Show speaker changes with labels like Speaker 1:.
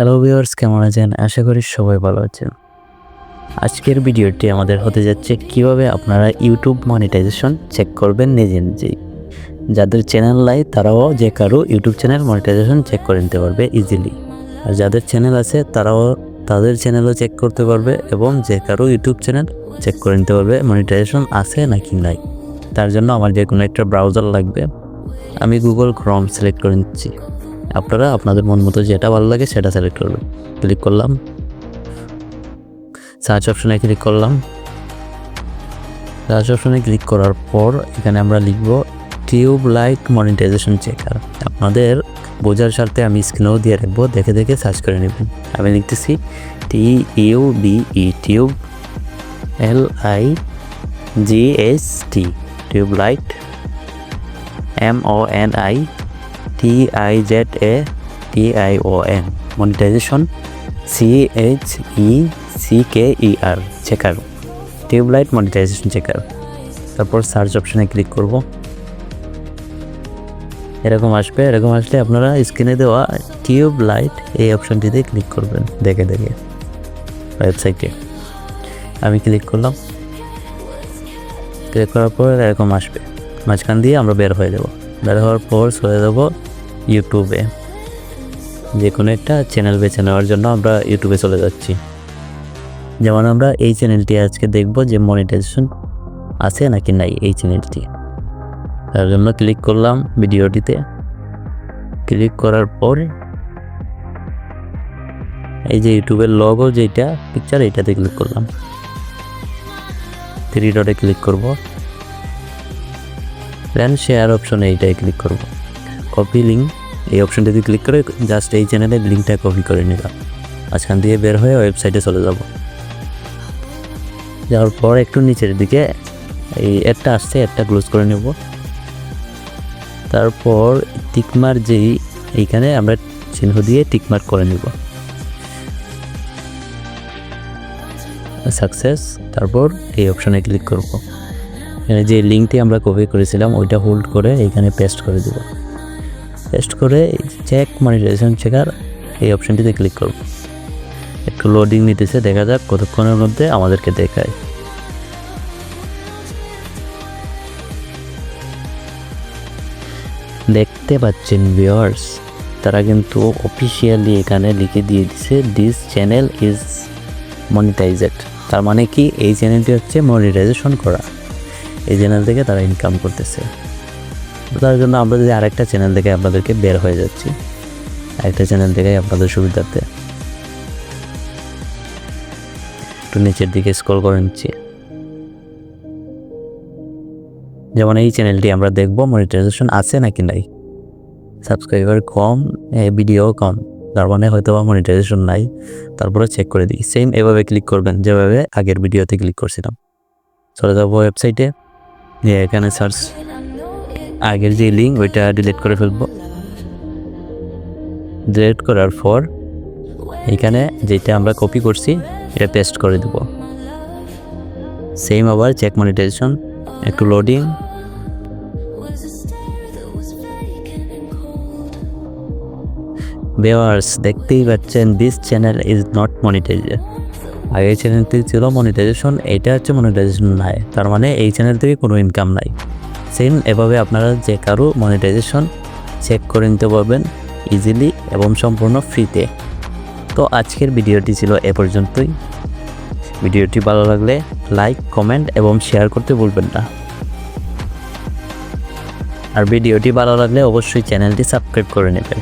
Speaker 1: Hello viewers কেমন আছেন? আশা করি সবাই ভালো আছেন। আজকের ভিডিওটি আমাদের হতে যাচ্ছে কীভাবে আপনারা ইউটিউব মনিটাইজেশন চেক করবেন নিজে নিজেই। যাদের চ্যানেল নাই, তারাও যে কারও ইউটিউব চ্যানেল মনিটাইজেশন চেক করে নিতে পারবে ইজিলি আর যাদের চ্যানেল আছে, তারাও তাদের চ্যানেলও চেক করতে পারবে এবং যে কারও ইউটিউব চ্যানেল চেক করে নিতে পারবে মনিটাইজেশন আছে নাকি নাই। তার জন্য আমার যে কোনো একটা ব্রাউজার লাগবে। আমি গুগল ক্রম সিলেক্ট করে নিচ্ছি। আপনারা আপনাদের মন মতো যেটা ভালো লাগে সেটা সিলেক্ট করবেন। ক্লিক করলাম। সার্চ অপশনে ক্লিক করলাম। সার্চ অপশনে ক্লিক করার পর এখানে আমরা লিখব টিউব লাইট মনিটাইজেশন চেকার আপনাদের বোঝার স্বার্থে আমি স্ক্রিনেও দিয়ে রাখব, দেখে দেখে সার্চ করে নেবেন। আমি লিখতেছি T U B E tube L I G H T tube light M O N I T I Z A T I O N monetization C H E C K E R checker tubelight monetization checker তারপর search অপশানে click করব। এরকম আসবে, এরকম আসলে আপনারা স্ক্রিনে দেওয়া টিউব লাইট এই অপশানটিতে ক্লিক করবেন, দেখে দেখে ওয়েবসাইটে আমি ক্লিক করলাম। ক্লিক করার পর এরকম আসবে। মাঝখান দিয়ে আমরা বের হয়ে যাব। বের হওয়ার পর চলে যাব ইউটিউবে যে কোনো একটা চ্যানেল বেছে নেওয়ার জন্য আমরা ইউটিউবে চলে যাচ্ছি। যেমন আমরা এই চ্যানেলটি আজকে দেখব যে মনিটাইজেশন আছে নাকি নাই এই চ্যানেলটি তার জন্য ক্লিক করলাম ভিডিওটিতে ক্লিক করার পর এই যে ইউটিউবের লগো যেটা পিকচার এইটাতে ক্লিক করলাম। থ্রি ডটে ক্লিক করব। দেন শেয়ার অপশনে এইটাই ক্লিক করব। কপি লিঙ্ক এই অপশনটিতে ক্লিক করে জাস্ট এই চ্যানেলের লিঙ্কটা কপি করে নিলাম মাঝখান দিয়ে বের হয়ে ওয়েবসাইটে চলে যাব। যাওয়ার পর একটু নিচের দিকে এই একটা আসছে একটা ক্লোজ করে নেব। তারপর টিকমার যেই এইখানে আমরা চিহ্ন দিয়ে টিকমার্ক করে নেব। সাকসেস তারপর এই অপশানে ক্লিক করব। এখানে যে লিঙ্কটি আমরা কপি করেছিলাম, ওইটা হোল্ড করে এখানে পেস্ট করে দেব। পেস্ট করে চেক মনিটাইজেশন চেকার এই অপশনটিতে ক্লিক করব। একটু লোডিং নিতেছে, দেখা যাক কতক্ষণের মধ্যে আমাদেরকে দেখায়। দেখতে পাচ্ছেন ভিওয়ার্স তারা কিন্তু অফিসিয়ালি এখানে লিখে দিয়ে দিছে দিস চ্যানেল ইজ মনিটাইজেড তার মানে কি এই চ্যানেলটি হচ্ছে মনিটাইজেশন করা। এই চ্যানেল থেকে তারা ইনকাম করতেছে। তার জন্য আমরা যদি আরেকটা চ্যানেল থেকে আপনাদেরকে বের হয়ে যাচ্ছি, আরেকটা চ্যানেল থেকে আপনাদের সুবিধার্থে। একটু নিচের দিকে স্ক্রল করে নিচ্ছি। যেমন এই চ্যানেলটি আমরা দেখব মনিটাইজেশন আছে নাকি নাই? সাবস্ক্রাইবার কম ভিডিও কম, তার মানে হয়তো বা মনিটাইজেশন নাই। তারপরে চেক করে দিই। সেম এভাবে ক্লিক করবেন যেভাবে আগের ভিডিওতে ক্লিক করছিলাম। চলে যাব ওয়েবসাইটে এখানে সার্চ আগের যে লিঙ্ক ওইটা ডিলিট করে ফেলব। ডিলিট করার পর, এখানে যেটা আমরা কপি করছি, এটা পেস্ট করে দেব। সেম আবার চেক মনিটাইজেশন একটু লোডিং ভিউয়ার্স দেখতেই পাচ্ছেন this channel is not monetized আগের চ্যানেলটি ছিল মনিটাইজেশন এটা হচ্ছে মনিটাইজেশন নাই। তার মানে এই চ্যানেল থেকে কোনো ইনকাম নাই। সেম এভাবে আপনারা যে কারও মনিটাইজেশন চেক করে নিতে পারবেন ইজিলি এবং সম্পূর্ণ ফ্রিতে তো আজকের ভিডিওটি ছিল এ পর্যন্তই। ভিডিওটি ভালো লাগলে লাইক কমেন্ট এবং শেয়ার করতে ভুলবেন না। আর ভিডিওটি ভালো লাগলে অবশ্যই চ্যানেলটি সাবস্ক্রাইব করে নেবেন।